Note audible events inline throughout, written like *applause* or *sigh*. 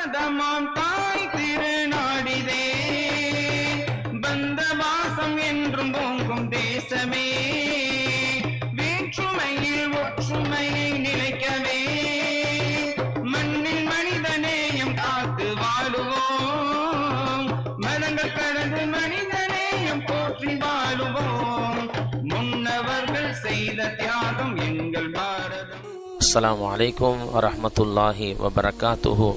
பாதமாம் தாய் திருநாடிதே பந்த வாசம் என்றும் ஓங்கும் தேசமே. வேற்றுமையில் ஒற்றுமையை நிலைக்கவே. மண்ணில் மனிதநேயம் காத்து வாழுவோம். மதங்கள் கடந்து மனிதநேயம் போற்றி வாழுவோம். முன்னவர்கள் செய்த தியாகம் எங்கள் பாரதம். அஸ்ஸலாமு வலைக்கம் வரமத்துல்லாஹி வபரகாத்துஹூ.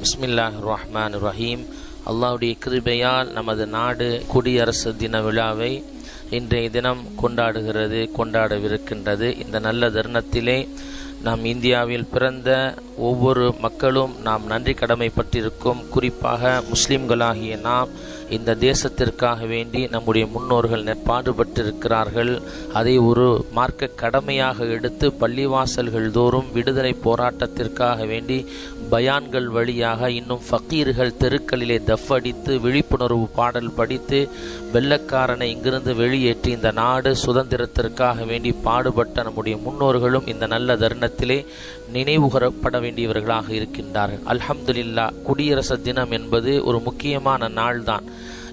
பிஸ்மில்லாஹ் ரஹ்மான் ரஹீம் அல்லாவுடைய கிருபையால் நமது நாடு குடியரசு தின விழாவை இன்றைய தினம் கொண்டாடுகிறது கொண்டாடவிருக்கின்றது. இந்த நல்ல தருணத்திலே நாம் இந்தியாவில் பிறந்த ஒவ்வொரு மக்களும் நாம் நன்றி கடமைப்பட்டிருக்கும். குறிப்பாக முஸ்லிம்களாகிய நாம் இந்த தேசத்திற்காக வேண்டி நம்முடைய முன்னோர்கள் நெற்பாடுபட்டிருக்கிறார்கள் அதை ஒரு மார்க்க கடமையாக எடுத்து பள்ளிவாசல்கள் தோறும் விடுதலை போராட்டத்திற்காக வேண்டி பயான்கள் வழியாக இன்னும் ஃபக்கீர்கள் தெருக்களிலே தஃப் அடித்து விழிப்புணர்வு பாடல் படித்து வெள்ளக்காரனை இங்கிருந்து வெளியேற்றி இந்த நாடு சுதந்திரத்திற்காக வேண்டி பாடுபட்ட நம்முடைய முன்னோர்களும் இந்த நல்ல தருணத்திலே நினைவுகரப்பட வேண்டியவர்களாக இருக்கின்றார்கள். அல்ஹம்துலில்லா குடியரசு தினம் என்பது ஒரு முக்கியமான நாள்தான்.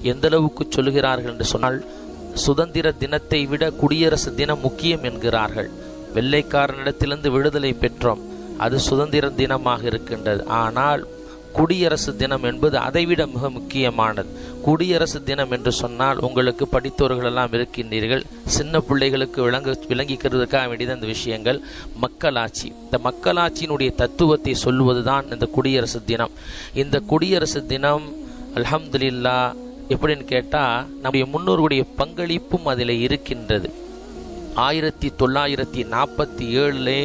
எந்த அளவுக்கு சொல்கிறார்கள் என்று சொன்னால் சுதந்திர தினத்தை விட குடியரசு தினம் முக்கியம் என்கிறார்கள். வெள்ளைக்காரனிடத்திலிருந்து விடுதலை பெற்றோம். அது சுதந்திர தினமாக இருக்கின்றது. ஆனால் குடியரசு தினம் என்பது அதைவிட மிக முக்கியமானது. குடியரசு தினம் என்று சொன்னால் உங்களுக்கு படித்தவர்கள் எல்லாம் இருக்கின்றீர்கள். சின்ன பிள்ளைகளுக்கு விளங்க விளங்கிக்கிறதுக்காக வேண்டியது அந்த விஷயங்கள். மக்களாட்சி. இந்த மக்களாட்சியினுடைய தத்துவத்தை சொல்லுவதுதான் இந்த குடியரசு தினம். இந்த குடியரசு தினம் அலமதுல்லா எப்படின்னு கேட்டால் நம்முடைய முன்னோர்களுடைய பங்களிப்பும் அதில் இருக்கின்றது. ஆயிரத்தி தொள்ளாயிரத்தி நாற்பத்தி ஏழுலே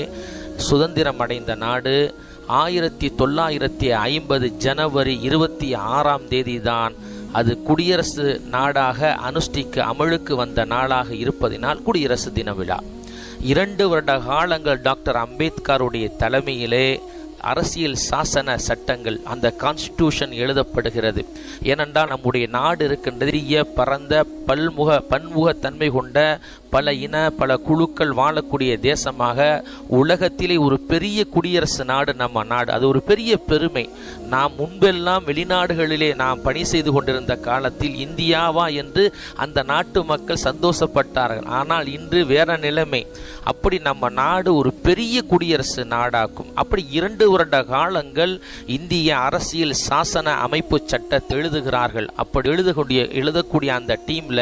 சுதந்திரம் அடைந்த நாடு ஆயிரத்தி தொள்ளாயிரத்தி ஐம்பது ஜனவரி இருபத்தி ஆறாம் தேதி தான் அது குடியரசு நாடாக அனுஷ்டிக்க அமலுக்கு வந்த நாளாக இருப்பதினால் குடியரசு தின விழா இரண்டு வருட காலங்கள் டாக்டர் அம்பேத்கருடைய தலைமையிலே அரசியல் சாசன சட்டங்கள் அந்த கான்ஸ்டிடியூஷன் எழுதப்படுகிறது. ஏனென்றால் நம்முடைய நாடு இருக்க பெரிய பரந்த பல்முக பன்முகத்தன்மை கொண்ட பல இன பல குழுக்கள் வாழக்கூடிய தேசமாக உலகத்திலே ஒரு பெரிய குடியரசு நாடு நம்ம நாடு. அது ஒரு பெரிய பெருமை. நாம் முன்பெல்லாம் வெளிநாடுகளிலே நாம் பணி செய்து கொண்டிருந்த காலத்தில் இந்தியாவா என்று அந்த நாட்டு மக்கள் சந்தோஷப்பட்டார்கள். ஆனால் இன்று வேற நிலைமை. அப்படி நம்ம நாடு ஒரு பெரிய குடியரசு நாடாக்கும். அப்படி இரண்டு வருட காலங்கள் இந்திய அரசியல் சாசன அமைப்பு சட்டத்தை எழுதுகிறார்கள். அப்படி எழுதக்கூடிய எழுதக்கூடிய அந்த டீம்ல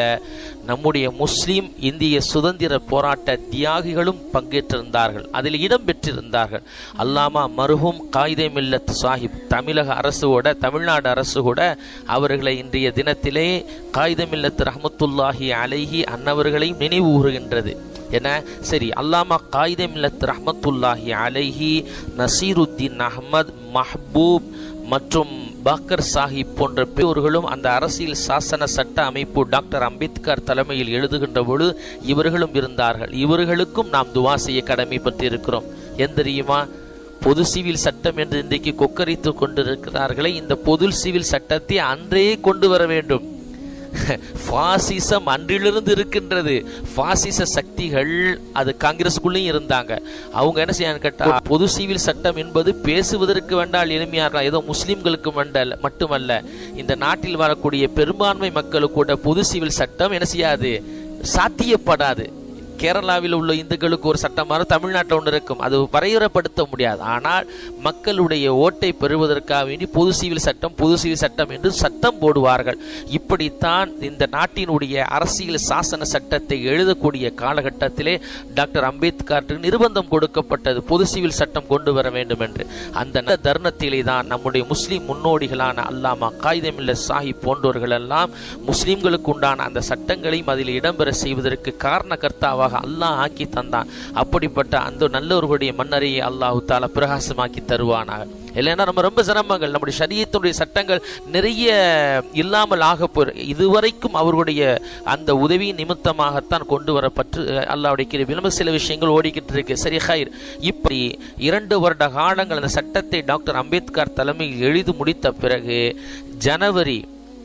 நம்முடைய முஸ்லீம் இந்திய சுதந்திர போராட்ட தியாகிகளும் பங்கேற்றிருந்தார்கள். அதில் இடம் பெற்றிருந்தார்கள். அல்லாமா மருகும் காயிதே மில்லத் சாஹிப் தமிழக அரசு கூட தமிழ்நாடு அரசு கூட அவர்களை இன்றைய தினத்திலே காயிதமில்லத் ரஹமத்துல்லாஹி அலைஹி அன்னவர்களையும் நினைவு கூறுகின்றது என சரி அல்லாமா காயிதம் இல்லத் ரஹமத்துல்லாஹி அலைஹி நசீருத்தீன் அஹமத் மஹ்பூப் மற்றும் பாக்கர் சாஹிப் போன்ற பெற்றோர்களும் அந்த அரசியல் சாசன சட்ட அமைப்பு டாக்டர் அம்பேத்கர் தலைமையில் எழுதுகின்ற பொழுது இவர்களும் இருந்தார்கள். இவர்களுக்கும் நாம் துவா செய்ய கடமைப்பட்டிருக்கிறோம். என் தெரியுமா? பொது சிவில் சட்டம் என்று இன்றைக்கு கொக்கரித்து கொண்டிருக்கிறார்களே இந்த பொது சிவில் சட்டத்தை அன்றே கொண்டு வர வேண்டும். *laughs* பாசிசம் அன்றிலிருந்து இருக்கின்றது. பாசிச சக்திகள் அது காங்கிரஸுக்குள்ளேயும் இருந்தாங்க. அவங்க என்ன செய்யணும் கேட்டா பொது சிவில் சட்டம் என்பது பேசுவதற்கு வேண்டால் எளிமையா இருக்கலாம். ஏதோ முஸ்லிம்களுக்கு வேண்டல் மட்டுமல்ல இந்த நாட்டில் வரக்கூடிய பெரும்பான்மை மக்களுக்கு கூட பொது சிவில் சட்டம் என்ன செய்யாது? சாத்தியப்படாது. கேரளாவில் உள்ள இந்துக்களுக்கு ஒரு சட்டமாக தமிழ்நாட்டில் ஒன்று இருக்கும். அது வரையறைப்படுத்த முடியாது. ஆனால் மக்களுடைய ஓட்டை பெறுவதற்காக வேண்டி பொது சிவில் சட்டம் பொது சிவில் சட்டம் என்று சட்டம் போடுவார்கள். இப்படித்தான் இந்த நாட்டினுடைய அரசியல் சாசன சட்டத்தை எழுதக்கூடிய காலகட்டத்திலே டாக்டர் அம்பேத்கருக்கு நிர்பந்தம் கொடுக்கப்பட்டது பொது சிவில் சட்டம் கொண்டு வர வேண்டும் என்று. அந்த தருணத்திலே தான் நம்முடைய முஸ்லிம் முன்னோடிகளான அல்லாமா காயிதமில்ல சாஹிப் போன்றவர்கள் எல்லாம் முஸ்லிம்களுக்கு உண்டான அந்த சட்டங்களையும் அதில் இடம்பெற செய்வதற்கு மூலமாக அல்லாஹ் ஆக்கி தந்தான். அப்படிப்பட்ட அந்த நல்லவர்களுடைய மன்னரையை அல்லாஹு தாலா பிரகாசமாக்கி தருவானாக. இல்லைன்னா நம்ம ரொம்ப சிரமங்கள் நம்முடைய சரியத்தினுடைய சட்டங்கள் நிறைய இல்லாமல் ஆக போற இதுவரைக்கும் அவர்களுடைய அந்த உதவி நிமித்தமாகத்தான் கொண்டு வரப்பட்டு அல்லாவுடைய கிருபையில். நம்ம சில விஷயங்கள் ஓடிக்கிட்டு இருக்கு. சரி ஹைர். இப்படி இரண்டு வருட காலங்கள் அந்த சட்டத்தை டாக்டர் அம்பேத்கர் தலைமையில் எழுதி முடித்த பிறகு ஜனவரி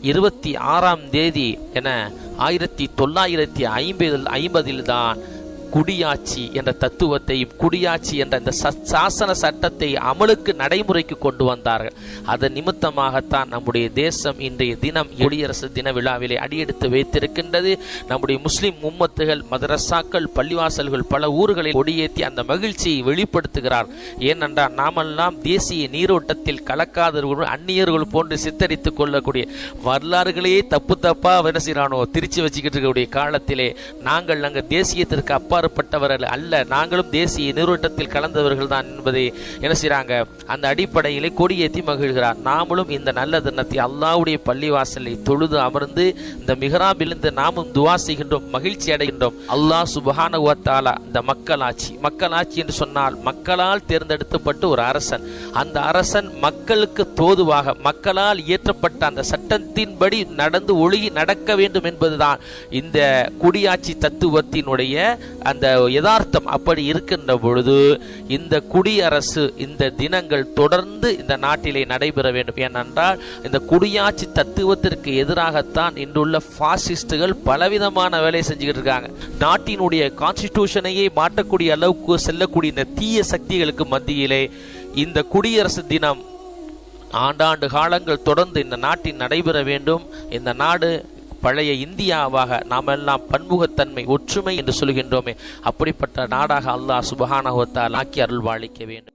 இருபத்தி ஆறாம் தேதி என ஆயிரத்தி தொள்ளாயிரத்தி ஐம்பதில் ஐம்பதில் தான் குடியாட்சி என்ற தத்துவத்தையும் குடியாட்சி என்ற இந்த ச- சாசன சட்டத்தை அமலுக்கு நடைமுறைக்கு கொண்டு வந்தார்கள். அதன் நிமித்தமாகத்தான் நம்முடைய தேசம் இன்றைய தினம் குடியரசு தின விழாவிலே அடியெடுத்து வைத்திருக்கின்றது. நம்முடைய முஸ்லிம் மும்மத்துகள் மதரசாக்கள் பள்ளிவாசல்கள் பல ஊர்களில் கொடியேற்றி அந்த மகிழ்ச்சியை வெளிப்படுத்துகிறார். ஏனென்றால் நாமெல்லாம் தேசிய நீரோட்டத்தில் கலக்காதவர்கள் அந்நியர்கள் போன்று சித்தரித்துக் கொள்ளக்கூடிய வரலாறுகளையே தப்பு தப்பா என்ன செய்யறானோ திருச்சி வச்சுக்கிட்டு இருக்கக்கூடிய காலத்திலே நாங்கள் அங்கே தேசியத்திற்கு அப்பா அப்பாற்பட்டவர்கள் அல்ல. நாங்களும் தேசிய நீரோட்டத்தில் கலந்தவர்கள் தான் என்பதை என்ன செய்கிறாங்க அந்த அடிப்படையிலே கொடியேற்றி மகிழ்கிறார். நாமளும் இந்த நல்ல தினத்தை அல்லாவுடைய பள்ளிவாசலை தொழுது அமர்ந்து இந்த மிகராபிலிருந்து நாமும் துவா செய்கின்றோம் மகிழ்ச்சி அடைகின்றோம். அல்லாஹ் சுபஹானுவத்தாலா இந்த மக்களாட்சி மக்களாட்சி என்று சொன்னால் மக்களால் தேர்ந்தெடுக்கப்பட்ட ஒரு அரசன். அந்த அரசன் மக்களுக்கு தோதுவாக மக்களால் இயற்றப்பட்ட அந்த சட்டத்தின்படி நடந்து ஒழுகி நடக்க வேண்டும் என்பதுதான் இந்த குடியாட்சி தத்துவத்தினுடைய அந்த யதார்த்தம் அப்படி இருக்கின்ற பொழுது இந்த குடியரசு இந்த தினங்கள் தொடர்ந்து இந்த நாட்டிலே நடைபெற வேண்டும். ஏனென்றால் இந்த குடியாட்சி தத்துவத்திற்கு எதிராகத்தான் இன்றுள்ள பாசிஸ்டுகள் பலவிதமான வேலை செஞ்சுக்கிட்டு இருக்காங்க. நாட்டினுடைய கான்ஸ்டிடியூஷனையே மாற்றக்கூடிய அளவுக்கு செல்லக்கூடிய இந்த தீய சக்திகளுக்கு மத்தியிலே இந்த குடியரசு தினம் ஆண்டாண்டு காலங்கள் தொடர்ந்து இந்த நாட்டில் நடைபெற வேண்டும். இந்த நாடு பழைய இந்தியாவாக நாம் எல்லாம் பன்முகத்தன்மை ஒற்றுமை என்று சொல்கின்றோமே அப்படிப்பட்ட நாடாக அல்லாஹ் சுபஹானஹுவத்தால் ஆக்கி அருள்வாளிக்க வேண்டும்.